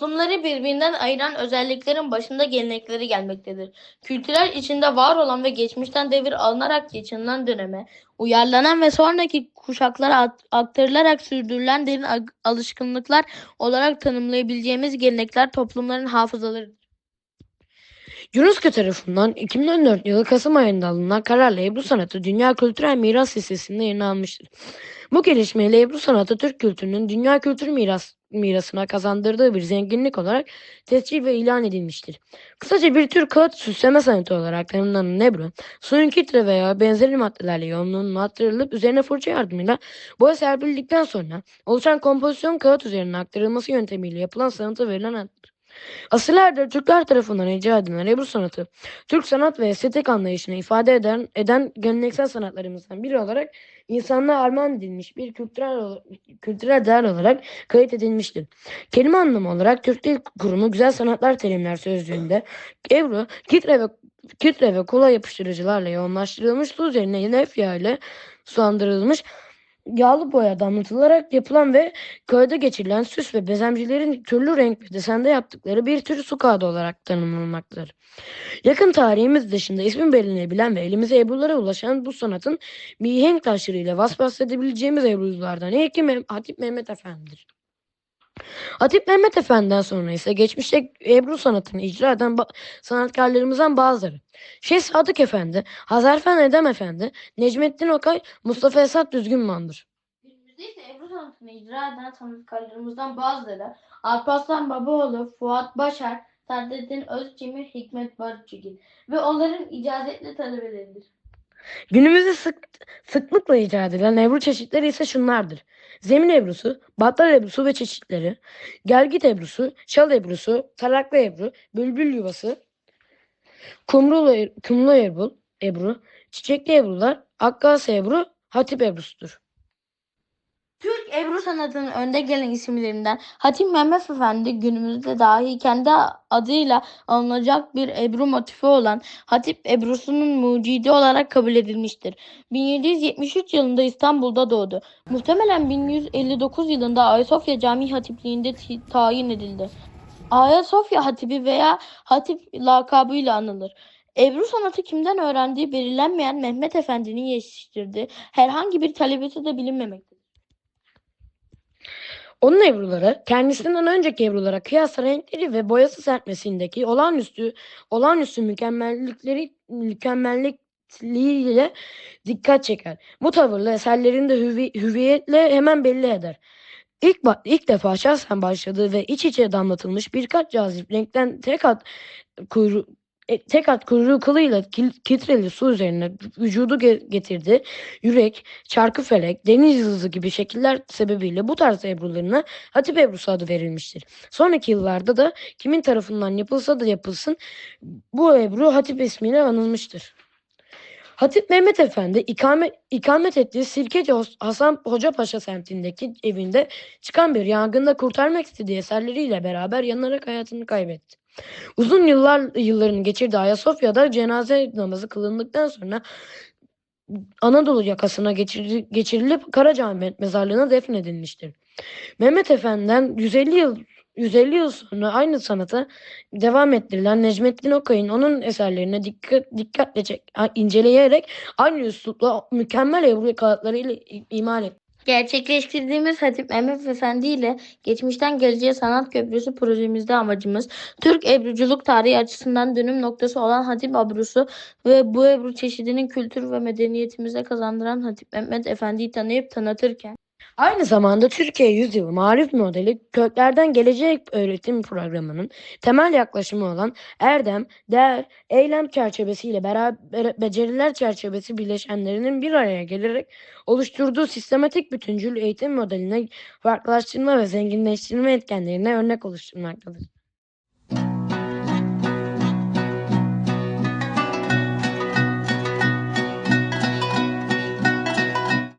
birbirinden ayıran özelliklerin başında gelenekleri gelmektedir. Kültürel içinde var olan ve geçmişten devir alınarak geçinilen döneme, uyarlanan ve sonraki kuşaklara aktarılarak sürdürülen derin alışkanlıklar olarak tanımlayabileceğimiz gelenekler toplumların hafızalarıdır. UNESCO tarafından 2014 yılı Kasım ayında alınan kararla Ebru sanatı Dünya Kültürel Miras Listesi'nde yerini almıştır. Bu gelişmeyle Ebru sanatı Türk kültürünün dünya kültür miras mirasına kazandırdığı bir zenginlik olarak tescil ve ilan edilmiştir. Kısaca bir tür kağıt süsleme sanatı olarak tanımlanan Ebru, suyun kitre veya benzeri maddelerle yoğunluğunun arttırılıp üzerine fırça yardımıyla boya serpildikten sonra oluşan kompozisyon kağıt üzerine aktarılması yöntemiyle yapılan sanata verilen addır. Asırlardır Türkler tarafından icra edilen Ebru sanatı, Türk sanat ve estetik anlayışını ifade eden, eden geleneksel sanatlarımızdan biri olarak insanlığa armağan edilmiş bir kültürel, kültürel değer olarak kayıt edilmiştir. Kelime anlamı olarak Türk Dil Kurumu Güzel Sanatlar Terimler Sözlüğü'nde Ebru, kitre ve kitre ve kola yapıştırıcılarla yoğunlaştırılmış su üzerine nef yağı ile sulandırılmış yağlı boya damlatılarak yapılan ve köyde geçirilen süs ve bezemcilerin türlü renk ve desende yaptıkları bir tür su kağıdı olarak tanımlanmaktadır. Yakın tarihimiz dışında ismi belirlenebilen ve elimize Ebru'lara ulaşan bu sanatın mihenk taşlarıyla vasfedilebileceğimiz Ebru'lulardan ilki Hatip Mehmet Efendi'dir. Hatip Mehmet Efendi'den sonra ise geçmişte Ebru sanatını icra eden ba- sanatkarlarımızdan bazıları. Şeyh Sadık Efendi, Hazarfen Edem Efendi, Necmettin Okay, Mustafa Esat Düzgünman'dır. Günümüzde ise Ebru sanatını icra eden sanatkarlarımızdan bazıları Alparslan Babaoğlu, Fuat Başar, Sadrettin Özçimir, Hikmet Barutçugil ve onların icazetli talebeleridir. Günümüzde sık, sıklıkla icat edilen ebru çeşitleri ise şunlardır. Zemin ebrusu, battal ebrusu ve çeşitleri, gelgit ebrusu, şal ebrusu, taraklı ebru, bülbül yuvası, kumrulu, e- kumlu ebru, ebru, çiçekli ebrular, akkas ebru, hatip ebrusudur. Türk Ebru sanatının önde gelen isimlerinden Hatip Mehmet Efendi günümüzde dahi kendi adıyla alınacak bir Ebru motifi olan Hatip Ebrusu'nun mucidi olarak kabul edilmiştir. 1773 yılında İstanbul'da doğdu. Muhtemelen 1159 yılında Ayasofya Camii Hatipliğinde ti- tayin edildi. Ayasofya Hatibi veya Hatip lakabıyla anılır. Ebru sanatı kimden öğrendiği belirlenmeyen Mehmet Efendi'nin yetiştirdiği herhangi bir talebesi de bilinmemektedir. Onun ebruları kendisinden önceki ebrulara kıyasla renkleri ve boyası sertmesindeki olağanüstü olağanüstü mükemmellikleri mükemmellikliğiyle dikkat çeker. Bu tavırla eserlerinde hüvi, hüviyetle hemen belli eder. İlk, ilk defa şahsen başladığı ve iç içe damlatılmış birkaç cazip renkten tek at kuyruğu e, tek at kuyruğu kılıyla kitreli su üzerine vücudu ge- getirdi. Yürek, çarkıfelek, deniz yıldızı gibi şekiller sebebiyle bu tarz ebrularına Hatip Ebrusu adı verilmiştir. Sonraki yıllarda da kimin tarafından yapılsa da yapılsın bu ebru Hatip ismiyle anılmıştır. Hatip Mehmet Efendi ikamet, ikamet ettiği Sirkeci Hasan Hoca Paşa semtindeki evinde çıkan bir yangında kurtarmak istediği eserleriyle beraber yanarak hayatını kaybetti. Uzun yıllar yıllarını geçirdiği Ayasofya'da cenaze namazı kılındıktan sonra Anadolu yakasına geçiri- geçirilip Karacaahmet mezarlığına defnedilmiştir. Mehmet Efendi'den 150 yıl 150 yıl sonra aynı sanata devam ettirilen Necmettin Okay'ın onun eserlerine dikkat dikkatle çek, inceleyerek aynı üslupla mükemmel ebru kağıtlarıyla imal etti. Gerçekleştirdiğimiz Hatip Mehmet Efendi ile Geçmişten Geleceğe Sanat Köprüsü projemizde amacımız Türk ebruculuk tarihi açısından dönüm noktası olan Hatip Ebrusu ve bu ebru çeşidinin kültür ve medeniyetimize kazandıran Hatip Mehmet Efendi'yi tanıyıp tanıtırken Aynı zamanda Türkiye Yüzyılı Marif Modeli Köklerden Gelecek öğretim programının temel yaklaşımı olan erdem, değer, eylem çerçevesiyle beraber beceriler çerçevesi bileşenlerinin bir araya gelerek oluşturduğu sistematik bütüncül eğitim modeline farklılaştırma ve zenginleştirme etkenlerine örnek oluşturmaktadır.